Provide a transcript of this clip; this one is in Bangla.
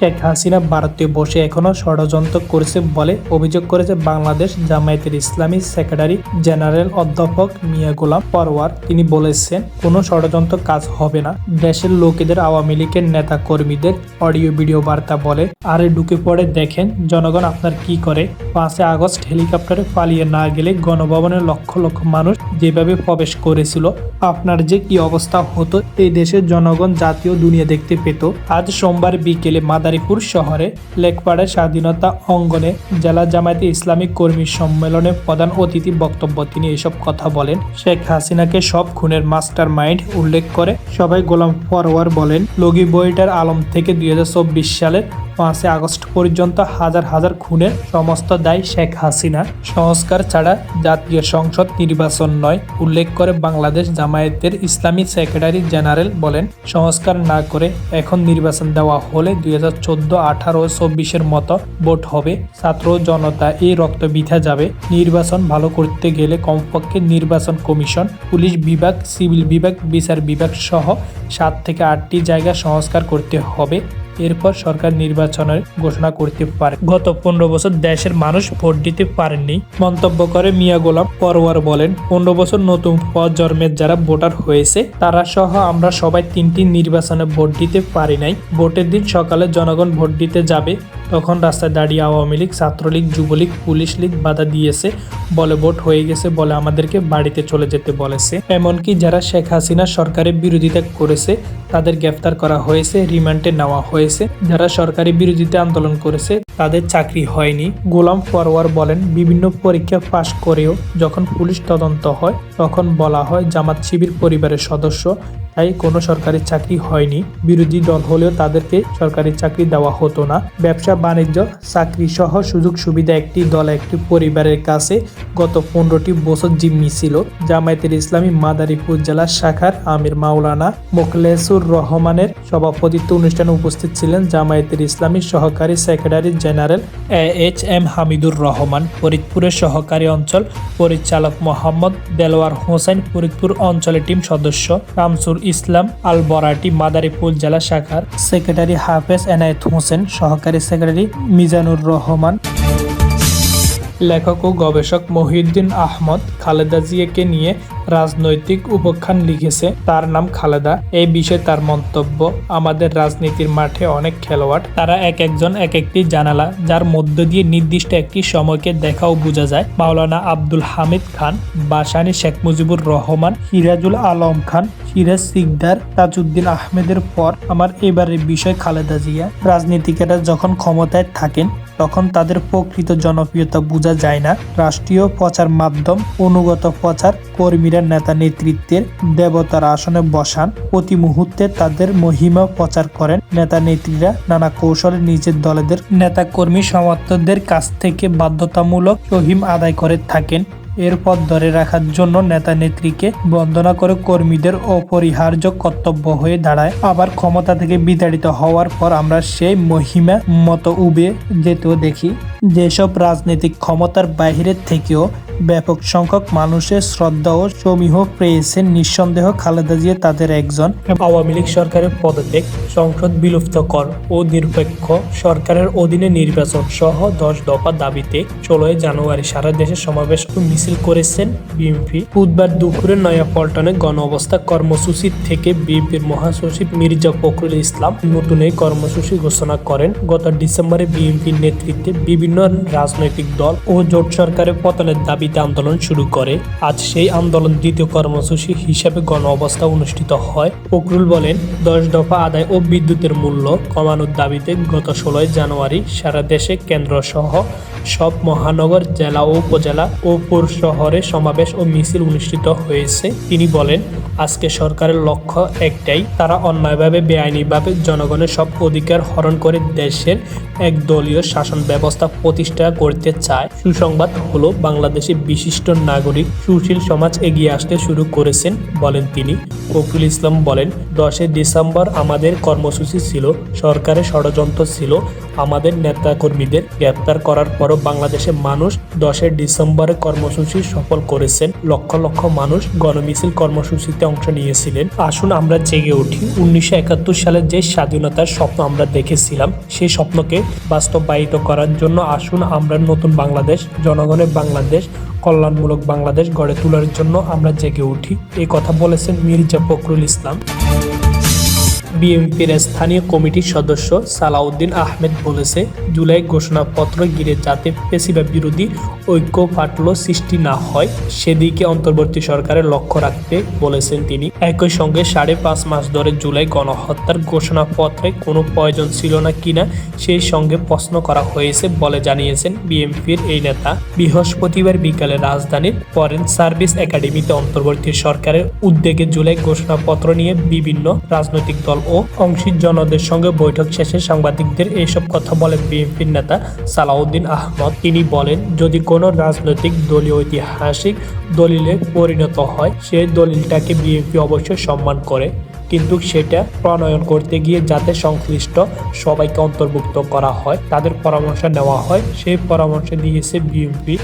শেখ হাসিনা ভারতে বসে এখনও ষড়যন্ত্র করেছে বলে অভিযোগ করেছে বাংলাদেশ জামায়াতের ইসলামী সেক্রেটারি জেনারেল অধ্যাপক মিয়া গোলাম পরওয়ার। তিনি বলেছেন, কোনো ষড়যন্ত্র কাজ হবে না। দেশের লোকেদের আওয়ামী লীগের নেতা কর্মীদের অডিও ভিডিও বার্তা বলে, আরে ঢুকে পড়ে দেখেন জনগণ আপনার কি করে। পাঁচই আগস্ট হেলিকপ্টারে পালিয়ে না গেলে গণভবনে লক্ষ লক্ষ মানুষ যেভাবে প্রবেশ করেছিল, আপনার যে কি অবস্থা হতো, এই দেশের জনগণ জাতীয় দুনিয়া দেখতে পেত। আজ সোমবার বিকেলে মাদারীপুর শহরে লেকপাড়ের স্বাধীনতা অঙ্গনে জেলা জামায়াতে ইসলামিক কর্মী সম্মেলনে প্রধান অতিথি বক্তব্য তিনি এসব কথা বলেন। শেখ হাসিনাকে সব খুনের মাস্টার মাইন্ড উল্লেখ করে সবাই গোলাম ফরওয়ার বলেন, লগি বইটার আলম থেকে দুই সালের পাঁচই আগস্ট পর্যন্ত হাজার হাজার খুনের সমস্ত দায় শেখ হাসিনা সংস্কার ছাড়া জাতীয় সংসদ নির্বাচন নয়, উল্লেখ করে বাংলাদেশ জামায়াতের ইসলামী সেক্রেটারি জেনারেল বলেন। সংস্কার না করে এখন নির্বাচন দেওয়া হলে দুই হাজার চোদ্দ, আঠারো চব্বিশের মতো ভোট হবে। ছাত্র জনতা এই রক্ত বিথা যাবে। নির্বাচন ভালো করতে গেলে কমপক্ষে নির্বাচন কমিশন, পুলিশ বিভাগ, সিভিল বিভাগ, বিচার বিভাগ সহ সাত থেকে আটটি জায়গা সংস্কার করতে হবে। এরপর সরকার নির্বাচনের ঘোষণা করতে পারে। গত পনেরো বছর দেশের মানুষ ভোট দিতে পারেননি, মন্তব্য করে মিয়া গোলাম পরোয়ার বলেন, পনেরো বছর নতুন প্রজন্মের যারা ভোটার হয়েছে, তারা সহ আমরা সবাই তিনটি নির্বাচনে ভোট দিতে পারি নাই। ভোটের দিন সকালে জনগণ ভোট দিতে যাবে তখন রাস্তায় দাঁড়িয়ে আওয়ামী লীগ, ছাত্রলীগ, যুবলীগ, পুলিশ লীগ বাধা দিয়েছে, বলে ভোট হয়ে গেছে বলে আমাদেরকে বাড়িতে চলে যেতে বলেছে। এমনকি যারা শেখ হাসিনা সরকারের বিরোধিতা করেছে, তাদের গ্রেফতার করা হয়েছে, রিমান্ডে নেওয়া হয়েছে। যারা সরকারি বিরোধিতা আন্দোলন করেছে, তাদের চাকরি হয়নি। গোলাম ফরওয়ার বলেন, বিভিন্ন পরীক্ষা পাশ করেও যখন পুলিশ তদন্ত হয়, তখন বলা হয় জামাত শিবির পরিবারের সদস্য। তাই কোনো সরকারি চাকরি হয়নি। বিরোধী দল হলেও তাদেরকে সরকারি চাকরি দেওয়া হতো না। ব্যবসা বাণিজ্য চাকরি সহ সুযোগ সুবিধা একটি দল, একটি পরিবারের কাছে গত পনেরোটি বছর জিম্মি ছিল। জামায়াতের ইসলামী মাদারীপুর জেলা শাখার আমির মাওলানা মোখলেসুর রহমানের সভাপতিত্ব অনুষ্ঠানে উপস্থিত ছিলেন জামায়াতের ইসলামী সহকারী secretary general A H M Hamidur Rahman, ফরিদপুরের সহকারী অঞ্চল পরিচালক মোহাম্মদ দেলোয়ার হোসেন, ফরিদপুর অঞ্চলের টিম সদস্য শামসুল ইসলাম আল বরাটি মাদারীপুর জেলা শাখার সেক্রেটারি হাফেজ এনায়েত হোসেন সহকারী সেক্রেটারি মিজানুর রহমান লেখক ও গবেষক মহিউদ্দিন আহমদ খালেদা জিয়াকে নিয়ে রাজনৈতিক উপাখ্যান লিখেছে। তার নাম খালেদা। এই বিষয়ে তার মন্তব্য, আমাদের রাজনীতির মাঠে অনেক খেলোয়াড়, তারা এক একজন এক একটি জানালা, যার মধ্য দিয়ে নির্দিষ্ট একটি সময়কে দেখাও বোঝা যায়। মাওলানা আব্দুল হামিদ খান, বাসানি শেখ মুজিবুর রহমান, সিরাজুল আলম খান, সিরাজ সিকদার তাজউদ্দিন আহমেদের পর আমার এবারের বিষয় খালেদা জিয়া। রাজনীতিকেরা যখন ক্ষমতায় থাকেন তখন তাদের প্রকৃত জনপ্রিয়তা বোঝা যায় না। রাষ্ট্রীয় প্রচার মাধ্যম, অনুগত প্রচার কর্মীরা নেতা নেতৃত্বের দেবতার আসনে বসান। প্রতি মুহূর্তে তাদের মহিমা প্রচার করেন। নেতা নেত্রীরা নানা কৌশলে নিজের দলেদের নেতা কর্মী সমর্থকদের কাছ থেকে বাধ্যতামূলক সহিম আদায় করে থাকেন। এর পথ ধরে রাখার জন্য নেতা নেত্রীকে বন্দনা করে কর্মীদের অপরিহার্য কর্তব্য হয়ে দাঁড়ায়। আবার ক্ষমতা থেকে বিতাড়িত হওয়ার পর আমরা সেই মহিমা মতো উবে যেতেও দেখি। যেসব রাজনৈতিক ক্ষমতার বাইরে থেকেও ব্যাপক সংখ্যক মানুষের শ্রদ্ধা ও সমীহ পেয়েছেন নিঃসন্দেহ খালেদা জিয়া তাদের একজন। আওয়ামী লীগ সরকারের পদত্যাগ, সংসদ বিলুপ্ত কর ও নিরপেক্ষ সরকারের অধীনে নির্বাচন সহ দশ দফা দাবিতে ষোলোই জানুয়ারি সারা দেশে সমাবেশ মিছিল করেছেন বিএনপি। বুধবার দুপুরে নয়াপল্টনে গণ অবস্থা কর্মসূচি থেকে বিএনপির মহাসচিব মির্জা ফখরুল ইসলাম নতুন এই কর্মসূচি ঘোষণা করেন। গত ডিসেম্বরে বিএনপির নেতৃত্বে বিভিন্ন রাজনৈতিক দল ও জোট সরকারের পতনের দাবিতে আন্দোলন শুরু করে। আজ সেই আন্দোলন দ্বিতীয় কর্মসূচি হিসেবে গণ অবস্থা অনুষ্ঠিত হয়। ফখরুল বলেন, দশ দফা আদায় ও বিদ্যুতের মূল্য কমানোর দাবিতে গত ষোলোই জানুয়ারি সারা দেশে কেন্দ্র সহ সব মহানগর, জেলা ও উপজেলা ও পৌর শহরে সমাবেশ ও মিছিল অনুষ্ঠিত হয়েছে। তিনি বলেন, আজকে সরকারের লক্ষ্য একটাই, তারা অন্যায়ভাবে, বেআইনিভাবে জনগণের সব অধিকার হরণ করে দেশের এক দলীয় শাসন ব্যবস্থা প্রতিষ্ঠা করতে চায়। সুসংবাদ হলো বাংলাদেশি বিশিষ্ট নাগরিক সুশীল সমাজ এগিয়ে আসতে শুরু করেছেন বলেন তিনি। ফখরুল ইসলাম বলেন, দশই ডিসেম্বর আমাদের কর্মসূচি ছিল, সরকারের ষড়যন্ত্র ছিল, আমাদের নেতাকর্মীদের গ্রেপ্তার করার পরও বাংলাদেশের মানুষ দশই ডিসেম্বরে কর্মসূচি সফল করেছেন, লক্ষ লক্ষ মানুষ গণমিছিল কর্মসূচিতে অংশ নিয়েছিলেন। আসুন আমরা জেগে উঠি, উনিশশো একাত্তর সালে যে স্বাধীনতার স্বপ্ন আমরা দেখেছিলাম সেই স্বপ্নকে বাস্তবায়িত করার জন্য আসুন আমরা নতুন বাংলাদেশ, জনগণের বাংলাদেশ কল্যাণমূলক বাংলাদেশ গড়ে তোলার জন্য আমরা জেগে উঠি। এই কথা বলেছেন মির্জা ফখরুল ইসলাম। বিএনপির স্থানীয় কমিটির সদস্য সালাউদ্দিন আহমেদ বলেছে, জুলাই ঘোষণাপত্র ঘিরে যাতে পেশিবা বিরোধী ঐক্য ফাটল সৃষ্টি না হয়, সেদিকে অন্তর্বর্তী সরকারের লক্ষ্য রাখতে বলেছেন তিনি। একই সঙ্গে সাড়ে পাঁচ মাস ধরে জুলাই গণহত্যার ঘোষণাপত্রে কোনো প্রয়োজন ছিল না কিনা সেই সঙ্গে প্রশ্ন করা হয়েছে বলে জানিয়েছেন বিএনপির এই নেতা। বৃহস্পতিবার বিকালে রাজধানীর ফরেন সার্ভিস একাডেমিতে অন্তর্বর্তী সরকারের উদ্যোগে জুলাই ঘোষণাপত্র নিয়ে বিভিন্ন রাজনৈতিক দল ও অংশী জনদের সঙ্গে বৈঠক শেষে সাংবাদিকদের এইসব কথা বলেন বিএনপির নেতা সালাউদ্দিন আহমদ। তিনি বলেন, যদি কোনো রাজনৈতিক, দলীয়, ঐতিহাসিক দলিলে পরিণত হয় সেই দলিলটাকে বিএনপি অবশ্যই সম্মান করে। কিন্তু সেটা প্রণয়ন করতে গিয়ে যাতে সংশ্লিষ্ট সবাইকে অন্তর্ভুক্ত করা হয়, তাদের পরামর্শ নেওয়া হয়, সেই পরামর্শ দিয়েছে বিএনপি।